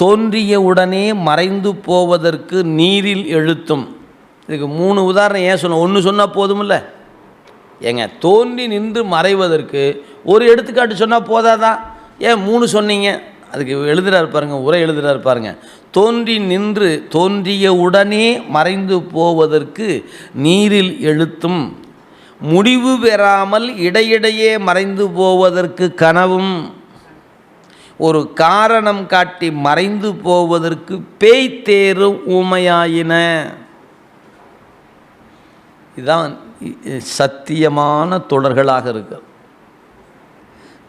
தோன்றிய உடனே மறைந்து போவதற்கு நீரில் எழுத்தும். இதுக்கு மூணு உதாரணம் ஏன் சொன்ன ஒன்று சொன்னால் போதுமில்ல. ஏங்க தோன்றி நின்று மறைவதற்கு ஒரு எடுத்துக்காட்டு சொன்னால் போதாதான் ஏன் மூணு சொன்னீங்க? அதுக்கு எழுதுறாரு பாருங்க உரை எழுதுறாரு பாருங்க. தோன்றி நின்று தோன்றிய உடனே மறைந்து போவதற்கு நீரில் எழுத்தும். முடிவு பெறாமல் இடையிடையே மறைந்து போவதற்கு கனவும். ஒரு காரணம் காட்டி மறைந்து போவதற்கு பேய் தேரும் ஊமையாயின. இதுதான் சத்தியமான தொடர்களாக இருக்கு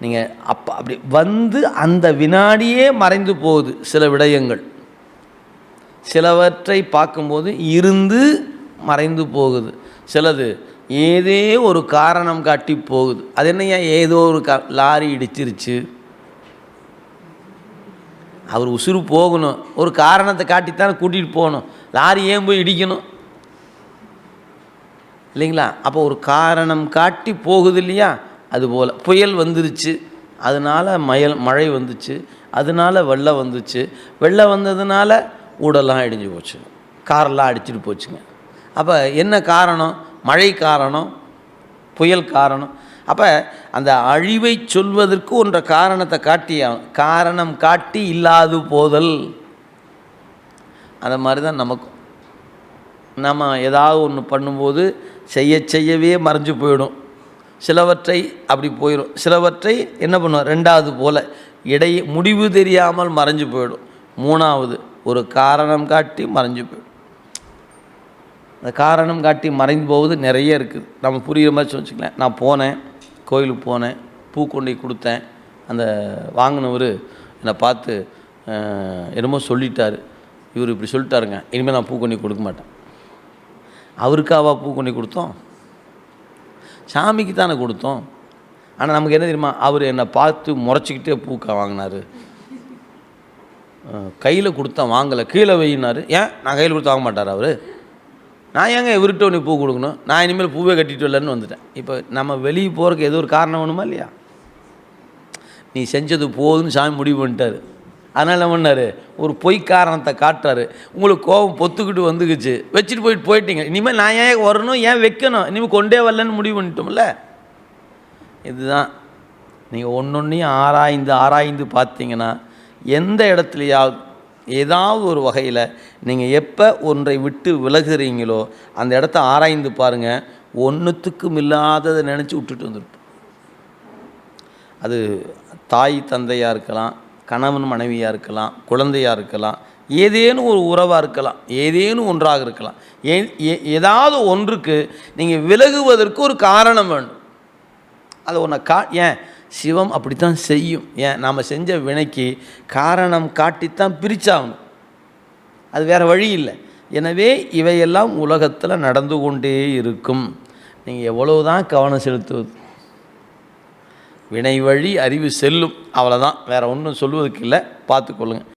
நீங்கள் அப்போ அப்படி வந்து அந்த வினாடியே மறைந்து போகுது சில விடயங்கள். சிலவற்றை பார்க்கும்போது இருந்து மறைந்து போகுது. சிலது ஏதே ஒரு காரணம் காட்டி போகுது. அது என்னையா ஏதோ ஒரு கா லாரி இடிச்சிருச்சு. அவர் உசுறு போகணும். ஒரு காரணத்தை காட்டித்தான் கூட்டிகிட்டு போகணும். லாரி ஏன் போய் இடிக்கணும்? இல்லைங்களா? அப்போ ஒரு காரணம் காட்டி போகுது இல்லையா அதுபோல் புயல் வந்துருச்சு. அதனால் மயல் மழை வந்துச்சு. அதனால வெள்ளம் வந்துச்சு. வெள்ளம் வந்ததுனால ஊடெல்லாம் இடிஞ்சு போச்சு. காரெல்லாம் அடிச்சிட்டு போச்சுங்க. அப்போ என்ன காரணம்? மழை காரணம்? புயல் காரணம்? அப்போ அந்த அழிவை சொல்வதற்கு ஒன்ற காரணத்தை காட்டி காரணம் காட்டி இல்லாது போதல். அந்த மாதிரி தான் நமக்கும் நம்ம ஏதாவது ஒன்று பண்ணும்போது செய்ய செய்யவே மறைஞ்சு போயிடும். சிலவற்றை அப்படி போயிடும் சிலவற்றை என்ன பண்ணுவோம்? ரெண்டாவது போல் இடை முடிவு தெரியாமல் மறைஞ்சு போயிடும். மூணாவது ஒரு காரணம் காட்டி மறைஞ்சு போயிடும். அந்த காரணம் காட்டி மறைந்து போவது நிறைய இருக்குது. நம்ம புரிகிற மாதிரி வச்சுக்கலாம் நான் போனேன். கோயிலுக்கு போனேன் பூ கொண்டு கொடுத்தேன். அந்த வாங்கினவர் என்னை பார்த்து என்னமோ சொல்லிட்டார். இவர் இப்படி சொல்லிட்டாருங்க இனிமேல் நான் பூ கொண்டு கொடுக்க மாட்டேன். அவருக்காவா பூ கொண்டு கொடுத்தோம். சாமிக்கு தானே கொடுத்தோம். ஆனால் நமக்கு என்ன தெரியுமா அவர் என்னை பார்த்து முறைச்சிக்கிட்டே பூக்கா வாங்கினார். கையில் கொடுத்தா வாங்கலை கீழே வையினார். ஏன்? நான் கையில் கொடுத்து வாங்க மாட்டார் அவர்? நான் ஏங்க இவர்கிட்ட ஒன்று பூ கொடுக்கணும்? நான் இனிமேல் பூவே கட்டிட்டு வரலன்னு வந்துட்டேன். இப்போ நம்ம வெளியே போகிறதுக்கு ஏதோ ஒரு காரணம் வேணுமா இல்லையா? நீ செஞ்சது போதுன்னு சாமி முடிவு பண்ணிட்டாரு. அதனால் என்ன பண்ணார்? ஒரு பொய் காரணத்தை காட்டுறாரு. உங்களுக்கு கோபம் பொத்துக்கிட்டு வந்துக்குச்சு. வச்சுட்டு போயிட்டு போயிட்டீங்க. இனிமேல் நான் ஏன் வரணும்? ஏன் வைக்கணும்? இனிமேல் கொண்டே வரலன்னு முடிவு பண்ணிட்டோம்ல? இதுதான். நீங்கள் ஒன்றொன்றையும் ஆராய்ந்து ஆராய்ந்து பார்த்தீங்கன்னா எந்த இடத்துலையாவது ஏதாவது ஒரு வகையில் நீங்கள் எப்போ ஒன்றை விட்டு விலகுறீங்களோ அந்த இடத்த ஆராய்ந்து பாருங்கள் ஒன்றுத்துக்கும் இல்லாததை நினச்சி விட்டுட்டு வந்துருப்போம் அது தாய் தந்தையாக இருக்கலாம் கணவன் மனைவியாக இருக்கலாம் குழந்தையாக இருக்கலாம் ஏதேனும் ஒரு உறவாக இருக்கலாம் ஏதேனும் ஒன்றாக இருக்கலாம். ஏ ஏ- ஏதாவது ஒன்றுக்கு நீங்கள் விலகுவதற்கு ஒரு காரணம் வேண்டும் அதை ஒன்றை கா ஏன்? சிவம் அப்படித்தான் செய்யும். ஏன்? நாம் செஞ்ச வினைக்கு காரணம் காட்டித்தான் பிரிச்சாகணும். அது வேறு வழி இல்லை. எனவே இவையெல்லாம் உலகத்தில் நடந்து கொண்டே இருக்கும். நீங்கள் எவ்வளவுதான் கவனம் செலுத்துவது? வினை வழி அறிவு செல்லும். அவ்வளோதான் வேறு ஒன்றும் சொல்வதற்கு இல்லை. பார்த்துக்கொள்ளுங்கள்